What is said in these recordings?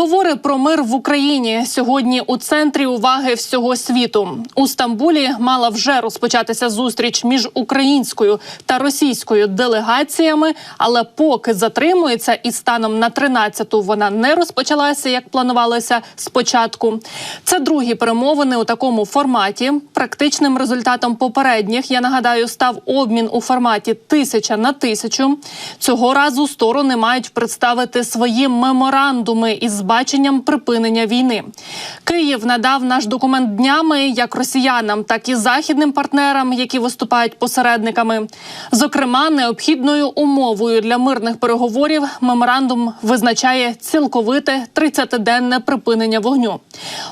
Переговори про мир в Україні сьогодні у центрі уваги всього світу. У Стамбулі мала вже розпочатися зустріч між українською та російською делегаціями, але поки затримується і станом на 13-ту вона не розпочалася, як планувалося спочатку. Це другі перемовини у такому форматі. Практичним результатом попередніх я нагадаю став обмін у форматі тисяча на тисячу. Цього разу сторони мають представити свої меморандуми із баченням припинення війни. Київ надав наш документ днями як росіянам, так і західним партнерам, які виступають посередниками. Зокрема, необхідною умовою для мирних переговорів меморандум визначає цілковите 30-денне припинення вогню.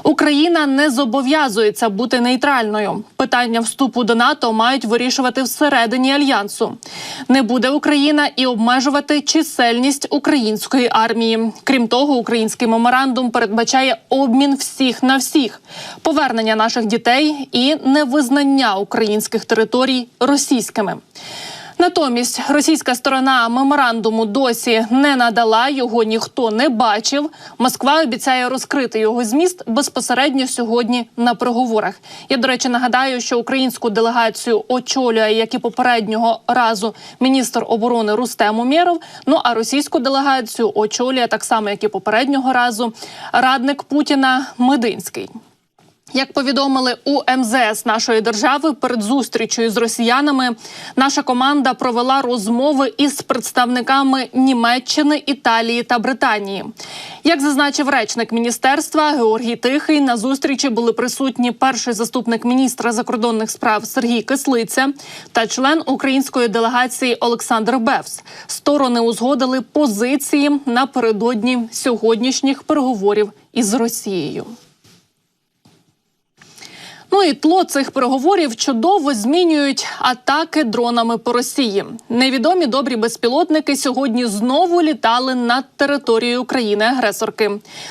Україна не зобов'язується бути нейтральною. Питання вступу до НАТО мають вирішувати всередині альянсу. Не буде Україна і обмежувати чисельність української армії. Крім того, український меморандум передбачає обмін всіх на всіх, повернення наших дітей і невизнання українських територій російськими. Натомість російська сторона меморандуму досі не надала його, ніхто не бачив. Москва обіцяє розкрити його зміст безпосередньо сьогодні на переговорах. Я до речі нагадаю, що українську делегацію очолює як і попереднього разу міністр оборони Рустем Умєров. Ну а російську делегацію очолює так само, як і попереднього разу, радник Путіна Мединський. Як повідомили у МЗС нашої держави перед зустрічю з росіянами, наша команда провела розмови із представниками Німеччини, Італії та Британії. Як зазначив речник міністерства Георгій Тихий, на зустрічі були присутні перший заступник міністра закордонних справ Сергій Кислиця та член української делегації Олександр Бевс. Сторони узгодили позиції напередодні сьогоднішніх переговорів із Росією. Ну і тло цих переговорів чудово змінюють атаки дронами по Росії. Невідомі добрі безпілотники сьогодні знову літали над територією країни-агресорки.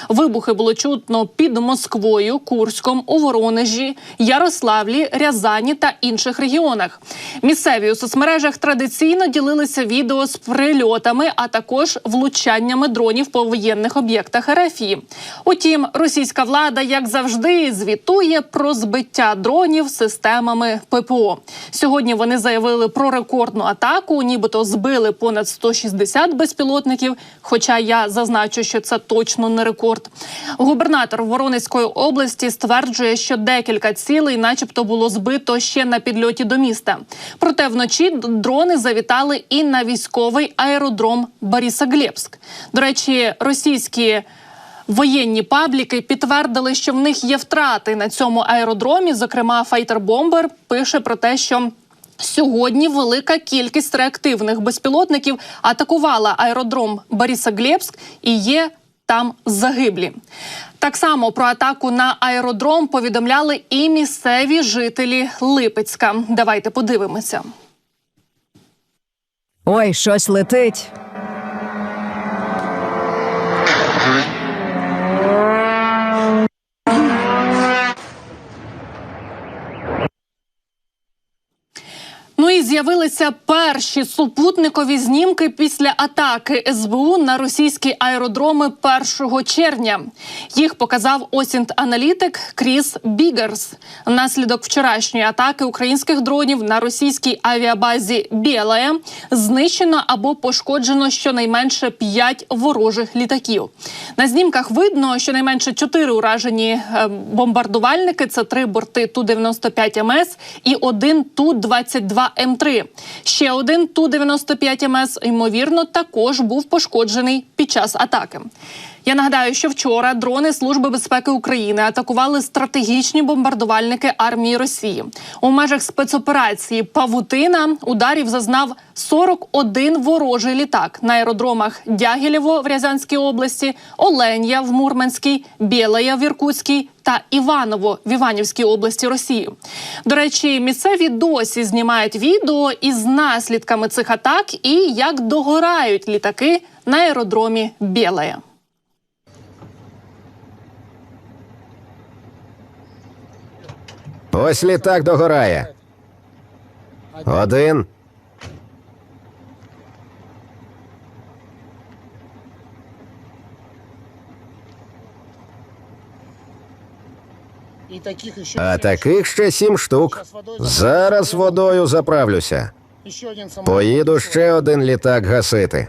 Вибухи було чутно під Москвою, Курськом, у Воронежі, Ярославлі, Рязані та інших регіонах. Місцеві у соцмережах традиційно ділилися відео з прильотами, а також влучаннями дронів по воєнних об'єктах РФІ. Утім, російська влада, як завжди, звітує про збиття збиття дронів системами ППО. Сьогодні вони заявили про рекордну атаку, нібито збили понад 160 безпілотників. Хоча я зазначу, що це точно не рекорд. Губернатор Воронезької області стверджує, що декілька цілей, начебто, було збито ще на підльоті до міста. Проте вночі дрони завітали і на військовий аеродром Борисоглебськ. До речі, російські. Воєнні пабліки підтвердили, що в них є втрати на цьому аеродромі. Зокрема, Bomber пише про те, що Сьогодні велика кількість реактивних безпілотників атакувала аеродром Борисоглебськ і є там загиблі. Так само про атаку на аеродром повідомляли і місцеві жителі Липецька. Давайте подивимося. Ой, щось летить. Ну з'явилися перші супутникові знімки після атаки СБУ на російські аеродроми 1 червня. Їх показав осінт аналітик Кріс Бігерс. Наслідок вчорашньої атаки українських дронів на російській авіабазі Білая знищено або пошкоджено щонайменше 5 ворожих літаків. На знімках видно, що найменше 4 уражені е, бомбардувальники це три борти ту 95 МС і один ту 22 М3. Ще один ту 95 МС ймовірно також був пошкоджений під час атаки. Я нагадаю, що вчора дрони Служби безпеки України атакували стратегічні бомбардувальники армії Росії у межах спецоперації Павутина ударів зазнав 41 ворожий літак на аеродромах Дягілєво в Рязанській області, Оленя в Мурманській, Білая в Іркутській та Іваново в Іванівській області Росії. До речі, місцеві досі знімають відео із наслідками цих атак і як догорають літаки на аеродромі Білая. Ось літак догорає. Один. А таких ще сім штук. Зараз водою заправлюся. Поїду ще один літак гасити.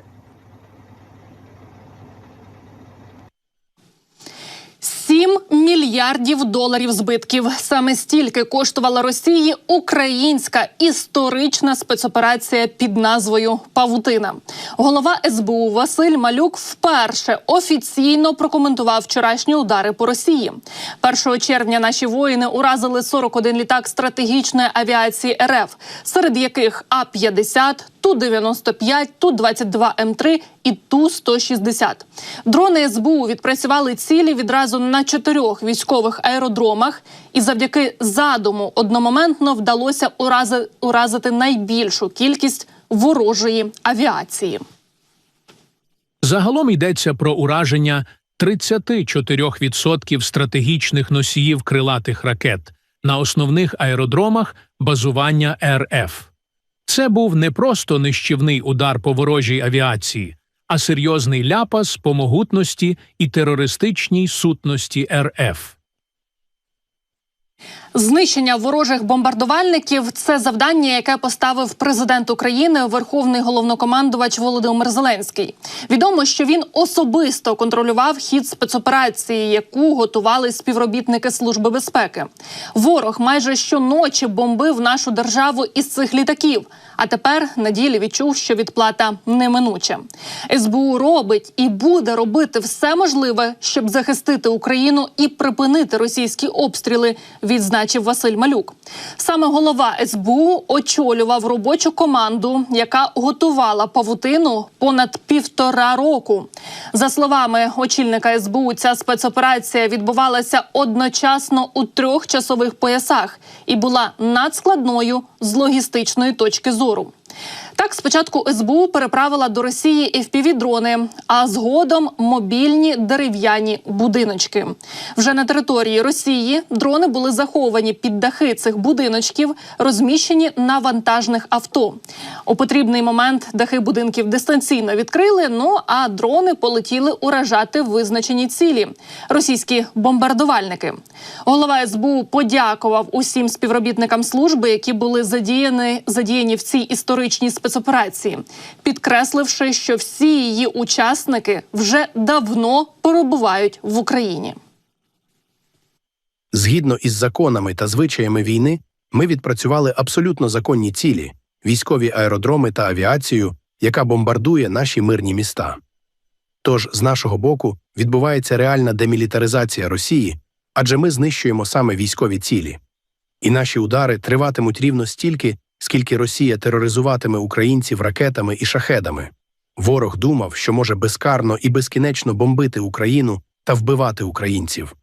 Сім мільярдів доларів збитків. Саме стільки коштувала Росії українська історична спецоперація під назвою Павутина. Голова СБУ Василь Малюк вперше офіційно прокоментував вчорашні удари по Росії. 1 червня наші воїни уразили 41 літак стратегічної авіації РФ, серед яких А-50, Ту-95, Ту-22 М3 і Ту-160. Дрони СБУ відпрацювали цілі відразу на чотирьох військових аеродромах, і завдяки задуму одномоментно вдалося урази- уразити найбільшу кількість ворожої авіації. Загалом йдеться про ураження 34% стратегічних носіїв крилатих ракет на основних аеродромах базування РФ. Це був не просто нищівний удар по ворожій авіації, а серйозний ляпас по могутності і терористичній сутності РФ. Знищення ворожих бомбардувальників це завдання, яке поставив президент України, верховний головнокомандувач Володимир Зеленський. Відомо, що він особисто контролював хід спецоперації, яку готували співробітники Служби безпеки. Ворог майже щоночі бомбив нашу державу із цих літаків. А тепер на ділі відчув, що відплата неминуча. СБУ робить і буде робити все можливе, щоб захистити Україну і припинити російські обстріли. Відзначив Василь Малюк. Саме голова СБУ очолював робочу команду, яка готувала павутину понад півтора року. За словами очільника СБУ, ця спецоперація відбувалася одночасно у трьох часових поясах і була надскладною з логістичної точки зору. Так, спочатку СБУ переправила до Росії FPV-дрони, а згодом мобільні дерев'яні будиночки. Вже на території Росії дрони були заховані під дахи цих будиночків, розміщені на вантажних авто. У потрібний момент дахи будинків дистанційно відкрили. Ну а дрони полетіли уражати визначені цілі російські бомбардувальники. Голова СБУ подякував усім співробітникам служби, які були задіяні, задіяні в цій історичній спецоперації, підкресливши, що всі її учасники вже давно перебувають в Україні. Згідно із законами та звичаями війни, ми відпрацювали абсолютно законні цілі військові аеродроми та авіацію, яка бомбардує наші мирні міста. Тож, з нашого боку, відбувається реальна демілітаризація Росії, адже ми знищуємо саме військові цілі. І наші удари триватимуть рівно стільки, скільки Росія тероризуватиме українців ракетами і шахедами. Ворог думав, що може безкарно і безкінечно бомбити Україну та вбивати українців.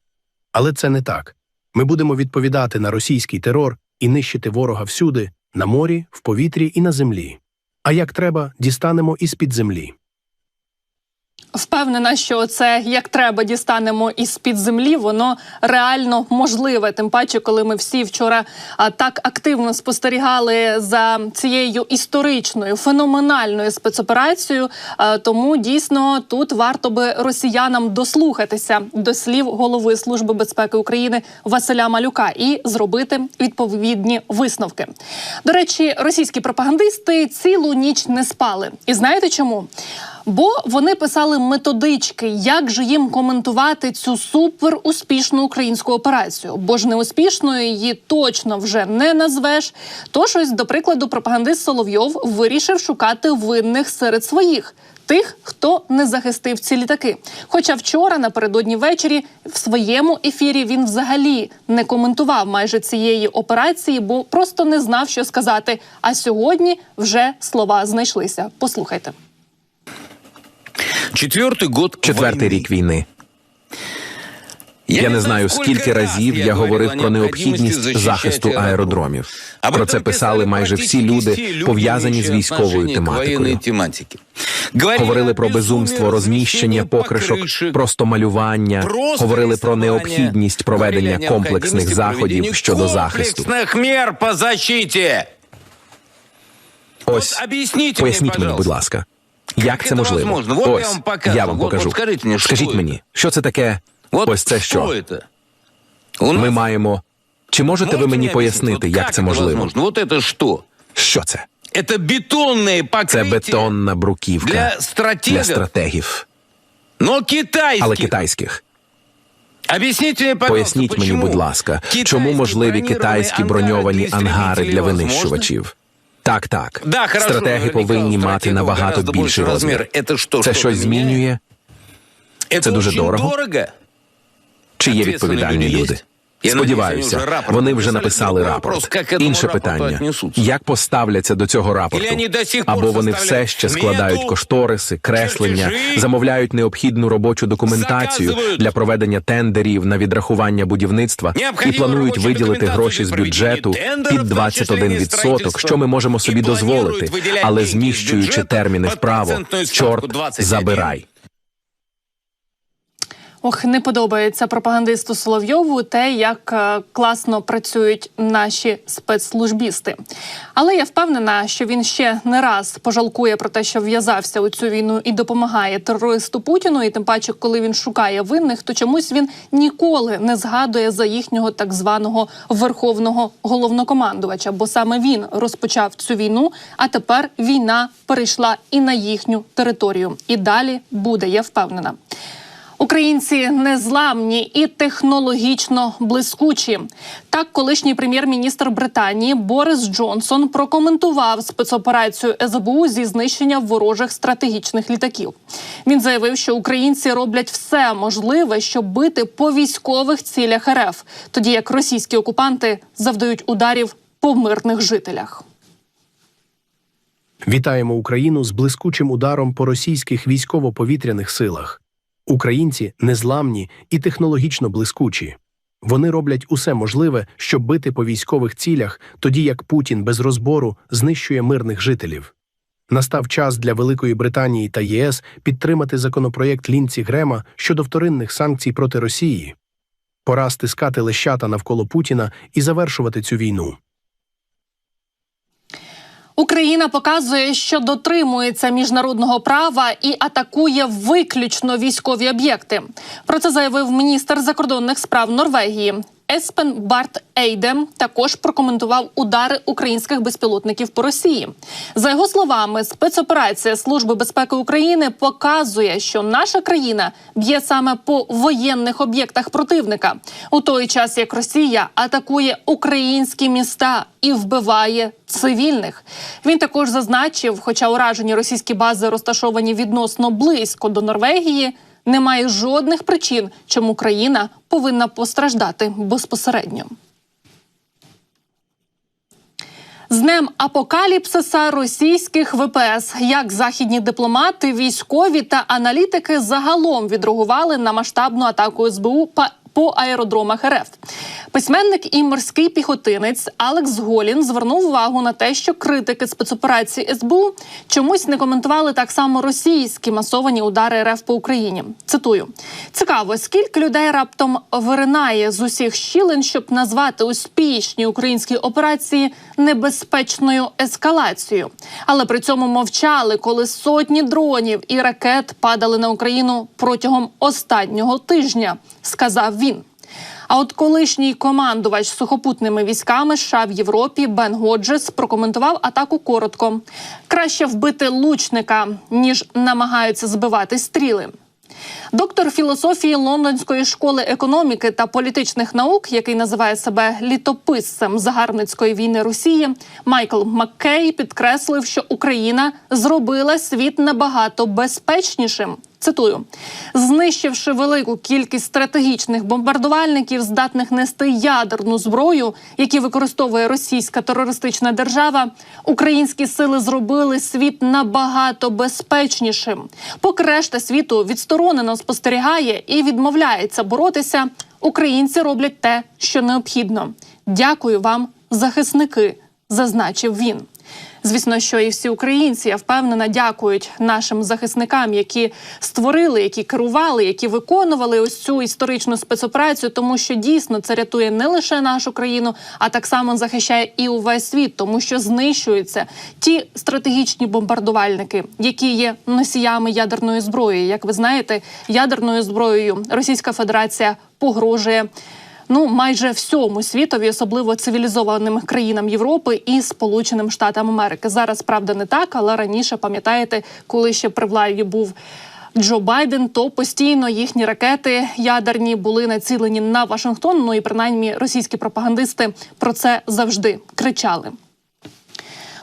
Але це не так. Ми будемо відповідати на російський терор і нищити ворога всюди на морі, в повітрі і на землі. А як треба, дістанемо із під землі. Впевнена, що це як треба дістанемо із під землі. Воно реально можливе. Тим паче, коли ми всі вчора так активно спостерігали за цією історичною феноменальною спецоперацією. Тому дійсно тут варто би росіянам дослухатися до слів голови служби безпеки України Василя Малюка і зробити відповідні висновки. До речі, російські пропагандисти цілу ніч не спали. І знаєте чому? Бо вони писали методички, як же їм коментувати цю супер успішну українську операцію. Бо ж неуспішною її точно вже не назвеш. Тож ось, до прикладу, пропагандист Соловйов вирішив шукати винних серед своїх. Тих, хто не захистив ці літаки. Хоча вчора, напередодні ввечері, в своєму ефірі він взагалі не коментував майже цієї операції, бо просто не знав, що сказати. А сьогодні вже слова знайшлися. Послухайте. Четвертий год Четвертий рік війни. Я не знаю, скільки разів я говорив про необхідність захисту аеродромів. Про це писали майже всі люди, пов'язані з військовою тематикою. Говорили про безумство розміщення покришок, просто малювання, говорили про необхідність проведення комплексних заходів щодо захисту. Мер по защиті. Ось поясніть мені, будь ласка, як це можливо? Ось я вам покажу. Скажіть мені, що це таке? Ось це що? У нас- Ми маємо. Чи можете ви Можете мені мне пояснити, объяснить, вот як как це это можливо? возможно? Вот это что? Що це? Это бетонные покрытия. Це бетонна бруківка Для для стратегов, стратегів, но китайских. але китайських. Объясните мне, пожалуйста, Поясніть мені, почему будь ласка, китайские чому можливі бронированные китайські ангары броньовані для ангари для истребителей винищувачів? Так, так. Да, хорошо, Стратеги повинні мати набагато більший розмір. Это что, Це щось змінює? Это Це дуже дорого? дорого. Чи є відповідальні люди Сподіваюся, вони вже написали. написали рапорт. Інше питання: як поставляться до цього рапорту? Або вони все ще складають кошториси, креслення, замовляють необхідну робочу документацію для проведення тендерів на відрахування будівництва і планують виділити гроші з бюджету під в тому числі 21%, що ми можемо собі дозволити, але зміщуючи терміни вправо, чорт забирай. Ох, не подобається пропагандисту Соловйову те, як е, класно працюють наші спецслужбісти. Але я впевнена, що він ще не раз пожалкує про те, що в'язався у цю війну і допомагає терористу Путіну. І тим паче, коли він шукає винних, то чомусь він ніколи не згадує за їхнього так званого верховного головнокомандувача, бо саме він розпочав цю війну. А тепер війна перейшла і на їхню територію. І далі буде, я впевнена. Українці незламні і технологічно блискучі. Так, колишній прем'єр-міністр Британії Борис Джонсон прокоментував спецоперацію СБУ зі знищення ворожих стратегічних літаків. Він заявив, що українці роблять все можливе, щоб бити по військових цілях РФ, тоді як російські окупанти завдають ударів по мирних жителях. Вітаємо Україну з блискучим ударом по російських військово-повітряних силах. Українці незламні і технологічно блискучі. Вони роблять усе можливе, щоб бити по військових цілях, тоді як Путін без розбору знищує мирних жителів. Настав час для Великої Британії та ЄС підтримати законопроєкт Лінці Грема щодо вторинних санкцій проти Росії. Пора стискати лещата навколо Путіна і завершувати цю війну. Україна показує, що дотримується міжнародного права і атакує виключно військові об'єкти. Про це заявив міністр закордонних справ Норвегії. Еспен Барт Ейдем також прокоментував удари українських безпілотників по Росії. За його словами, спецоперація Служби безпеки України показує, що наша країна б'є саме по воєнних об'єктах противника, у той час як Росія атакує українські міста і вбиває цивільних. Він також зазначив, хоча уражені російські бази розташовані відносно близько до Норвегії. Немає жодних причин, чому країна повинна постраждати безпосередньо. З днем апокаліпсиса російських ВПС, як західні дипломати, військові та аналітики загалом відреагували на масштабну атаку СБУ по аеродромах РФ. Письменник і морський піхотинець Алекс Голін звернув увагу на те, що критики спецоперації СБУ чомусь не коментували так само російські масовані удари РФ по Україні. Цитую: цікаво, скільки людей раптом виринає з усіх щілин, щоб назвати успішні українські операції небезпечною ескалацією, але при цьому мовчали, коли сотні дронів і ракет падали на Україну протягом останнього тижня, сказав він. А от колишній командувач сухопутними військами США в Європі Бен Годжес прокоментував атаку коротко: краще вбити лучника, ніж намагаються збивати стріли. Доктор філософії Лондонської школи економіки та політичних наук, який називає себе літописцем загарбницької війни Росії, Майкл Маккей підкреслив, що Україна зробила світ набагато безпечнішим. Цитую, знищивши велику кількість стратегічних бомбардувальників, здатних нести ядерну зброю, які використовує російська терористична держава, українські сили зробили світ набагато безпечнішим. Поки решта світу відсторонено спостерігає і відмовляється боротися, українці роблять те, що необхідно. Дякую вам, захисники, зазначив він. Звісно, що і всі українці, я впевнена, дякують нашим захисникам, які створили, які керували, які виконували ось цю історичну спецоперацію, тому що дійсно це рятує не лише нашу країну, а так само захищає і увесь світ, тому що знищуються ті стратегічні бомбардувальники, які є носіями ядерної зброї. Як ви знаєте, ядерною зброєю Російська Федерація погрожує ну майже всьому світові, особливо цивілізованим країнам Європи і Сполученим Штатам Америки. Зараз правда не так, але раніше пам'ятаєте, коли ще при владі був. Джо Байден, то постійно їхні ракети ядерні були націлені на Вашингтон. Ну і принаймні російські пропагандисти про це завжди кричали.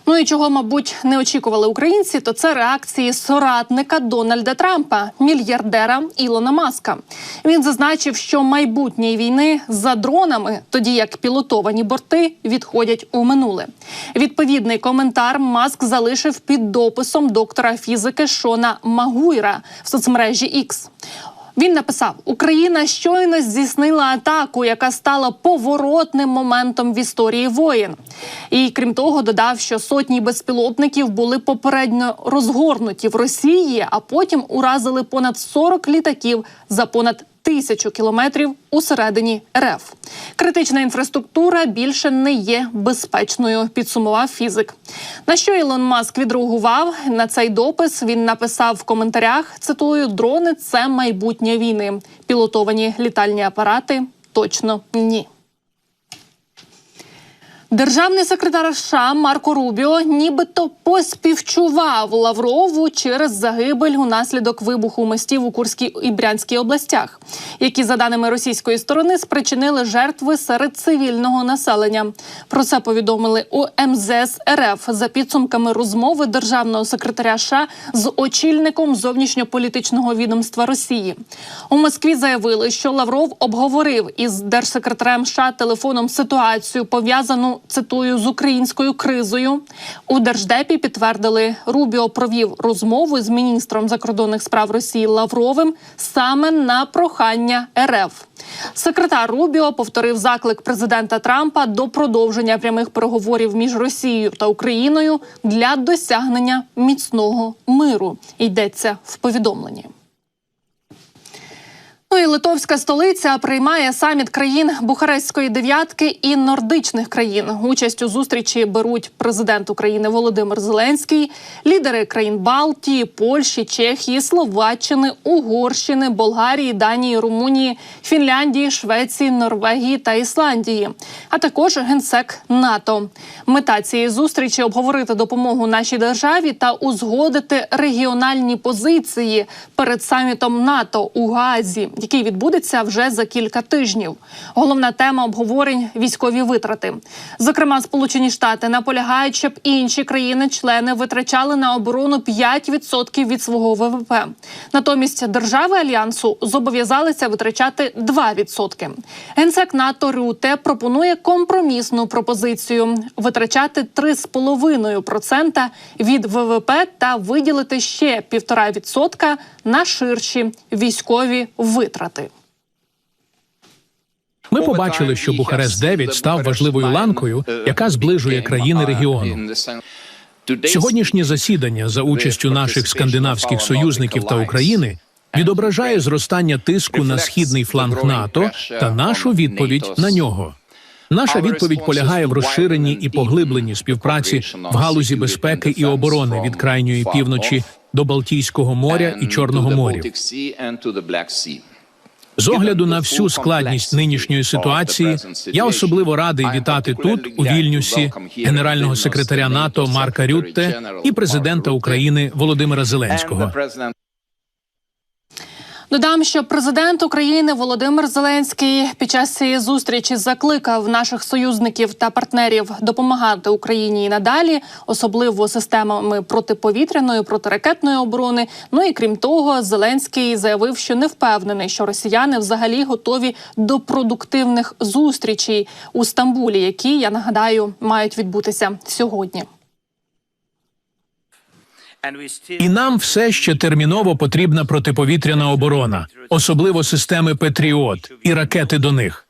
Ну і чого, мабуть, не очікували українці, то це реакції соратника Дональда Трампа, мільярдера Ілона Маска. Він зазначив, що майбутнє війни за дронами, тоді як пілотовані борти відходять у минуле. Відповідний коментар Маск залишив під дописом доктора фізики Шона Магуйра в соцмережі X. Він написав: Україна щойно здійснила атаку, яка стала поворотним моментом в історії воєн. І крім того, додав, що сотні безпілотників були попередньо розгорнуті в Росії, а потім уразили понад 40 літаків за понад тисячу кілометрів усередині РФ. Критична інфраструктура більше не є безпечною. Підсумував фізик. На що Ілон Маск відреагував на цей допис? Він написав в коментарях: цитую: дрони це майбутнє війни. Пілотовані літальні апарати точно ні. Державний секретар США Марко Рубіо нібито поспівчував Лаврову через загибель унаслідок вибуху мостів у Курській і Брянській областях, які, за даними російської сторони, спричинили жертви серед цивільного населення. Про це повідомили у МЗС РФ за підсумками розмови державного секретаря США з очільником зовнішньополітичного відомства Росії. У Москві заявили, що Лавров обговорив із держсекретарем США телефоном ситуацію пов'язану цитую з українською кризою. У держдепі підтвердили, Рубіо провів розмову з міністром закордонних справ Росії Лавровим саме на прохання РФ. Секретар Рубіо повторив заклик президента Трампа до продовження прямих переговорів між Росією та Україною для досягнення міцного миру. Йдеться в повідомленні. Ну і литовська столиця приймає саміт країн Бухарестської дев'ятки і нордичних країн. Участь у зустрічі беруть президент України Володимир Зеленський, лідери країн Балтії, Польщі, Чехії, Словаччини, Угорщини, Болгарії, Данії, Румунії, Фінляндії, Швеції, Норвегії та Ісландії, а також генсек НАТО. Мета цієї зустрічі обговорити допомогу нашій державі та узгодити регіональні позиції перед самітом НАТО у Гаазі, який відбудеться вже за кілька тижнів. Головна тема обговорень військові витрати. Зокрема, Сполучені Штати наполягають, щоб інші країни-члени витрачали на оборону 5% від свого ВВП. Натомість держави альянсу зобов'язалися витрачати 2%. Генсек НАТО Рюте пропонує компромісну пропозицію витрачати 3,5% від ВВП та виділити ще 1,5% на ширші військові витрати. Ми побачили, що Бухарест 9 став важливою ланкою, яка зближує країни регіону. Сьогоднішнє засідання за участю наших скандинавських союзників та України відображає зростання тиску на східний фланг НАТО та нашу відповідь на нього. Наша відповідь полягає в розширенні і поглибленні співпраці в галузі безпеки і оборони від крайньої півночі до Балтійського моря і Чорного моря. З огляду на всю складність нинішньої ситуації, я особливо радий вітати тут, у Вільнюсі, генерального секретаря НАТО Марка Рютте і президента України Володимира Зеленського. Додам, що президент України Володимир Зеленський під час цієї зустрічі закликав наших союзників та партнерів допомагати Україні і надалі, особливо системами протиповітряної протиракетної оборони. Ну і крім того, Зеленський заявив, що не впевнений, що росіяни взагалі готові до продуктивних зустрічей у Стамбулі, які я нагадаю мають відбутися сьогодні. І нам все ще терміново потрібна протиповітряна оборона, особливо системи Петріот і ракети до них.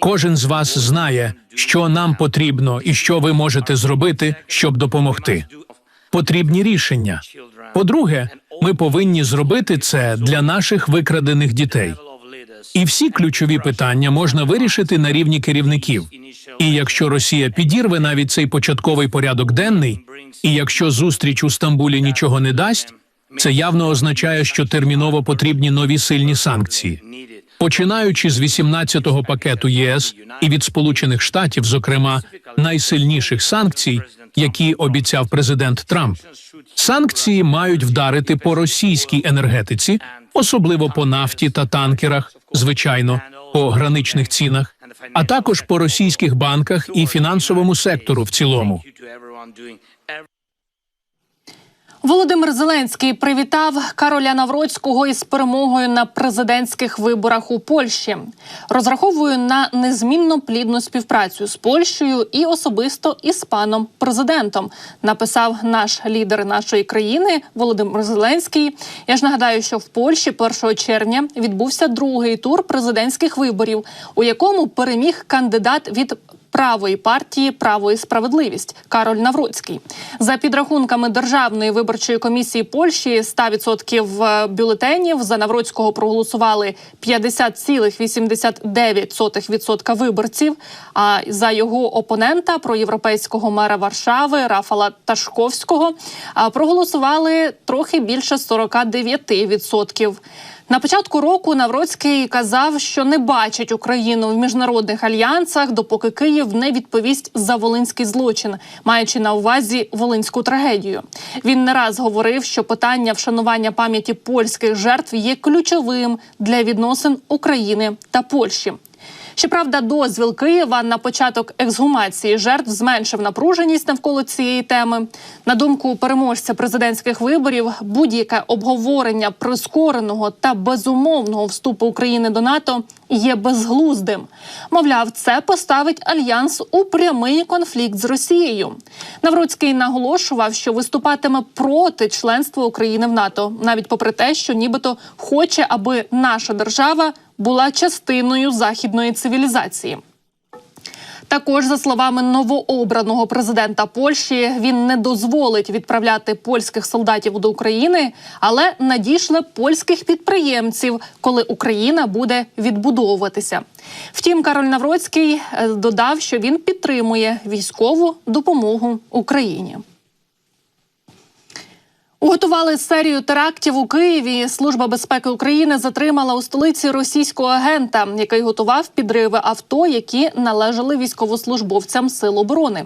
Кожен з вас знає, що нам потрібно і що ви можете зробити, щоб допомогти. Потрібні рішення. По-друге, ми повинні зробити це для наших викрадених дітей. І всі ключові питання можна вирішити на рівні керівників. І якщо Росія підірве навіть цей початковий порядок денний, і якщо зустріч у Стамбулі нічого не дасть, це явно означає, що терміново потрібні нові сильні санкції. Починаючи з 18-го пакету ЄС і від Сполучених Штатів, зокрема найсильніших санкцій, які обіцяв президент Трамп, санкції мають вдарити по російській енергетиці, особливо по нафті та танкерах, звичайно, по граничних цінах, а також по російських банках і фінансовому сектору в цілому. Володимир Зеленський привітав Кароля Навроцького із перемогою на президентських виборах у Польщі. Розраховую на незмінно плідну співпрацю з Польщею і особисто із паном президентом. Написав наш лідер нашої країни Володимир Зеленський. Я ж нагадаю, що в Польщі 1 червня відбувся другий тур президентських виборів, у якому переміг кандидат від правої партії Право і справедливість Кароль Навроцький. За підрахунками Державної виборчої комісії Польщі 100% бюлетенів за Навроцького проголосували 50,89% виборців. А за його опонента проєвропейського мера Варшави Рафала Ташковського а, проголосували трохи більше 49%. На початку року Навроцький казав, що не бачить Україну в міжнародних альянсах, допоки Київ не відповість за волинський злочин, маючи на увазі волинську трагедію. Він не раз говорив, що питання вшанування пам'яті польських жертв є ключовим для відносин України та Польщі. Щоправда, дозвіл Києва на початок ексгумації жертв зменшив напруженість навколо цієї теми. На думку переможця президентських виборів, будь-яке обговорення прискореного та безумовного вступу України до НАТО є безглуздим. Мовляв, це поставить альянс у прямий конфлікт з Росією. Навроцький наголошував, що виступатиме проти членства України в НАТО, навіть попри те, що нібито хоче, аби наша держава була частиною західної цивілізації. Також, за словами новообраного президента Польщі, він не дозволить відправляти польських солдатів до України, але надішле польських підприємців, коли Україна буде відбудовуватися. Втім, Кароль Навроцький е, додав, що він підтримує військову допомогу Україні. Уготували серію терактів у Києві. Служба безпеки України затримала у столиці російського агента, який готував підриви авто, які належали військовослужбовцям сил оборони.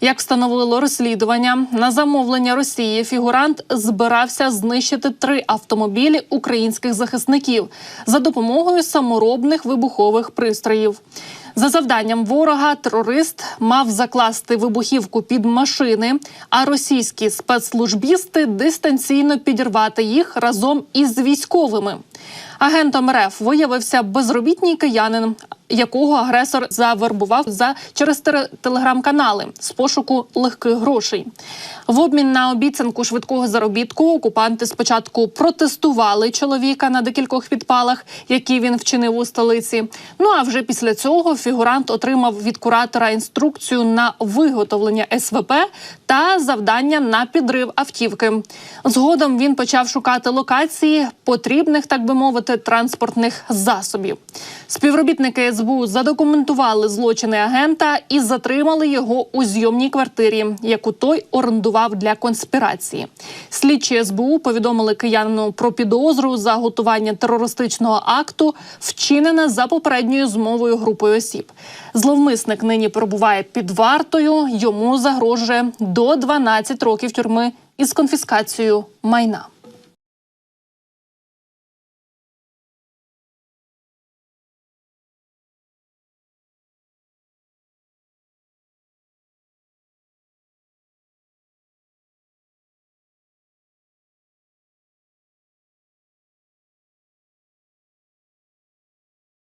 Як встановило розслідування, на замовлення Росії фігурант збирався знищити три автомобілі українських захисників за допомогою саморобних вибухових пристроїв. За завданням ворога терорист мав закласти вибухівку під машини, а російські спецслужбісти дистанційно підірвати їх разом із військовими. Агентом РФ виявився безробітний киянин, якого агресор завербував за через теле- телеграм-канали з пошуку легких грошей. В обмін на обіцянку швидкого заробітку окупанти спочатку протестували чоловіка на декількох підпалах, які він вчинив у столиці. Ну а вже після цього фігурант отримав від куратора інструкцію на виготовлення СВП та завдання на підрив автівки. Згодом він почав шукати локації потрібних, так би мовити, транспортних засобів. Співробітники СБУ задокументували злочини агента і затримали його у зйомній квартирі, яку той орендував для конспірації. Слідчі СБУ повідомили киянину про підозру за готування терористичного акту, вчинене за попередньою змовою групою осіб. Зловмисник нині перебуває під вартою. Йому загрожує до 12 років тюрми із конфіскацією майна.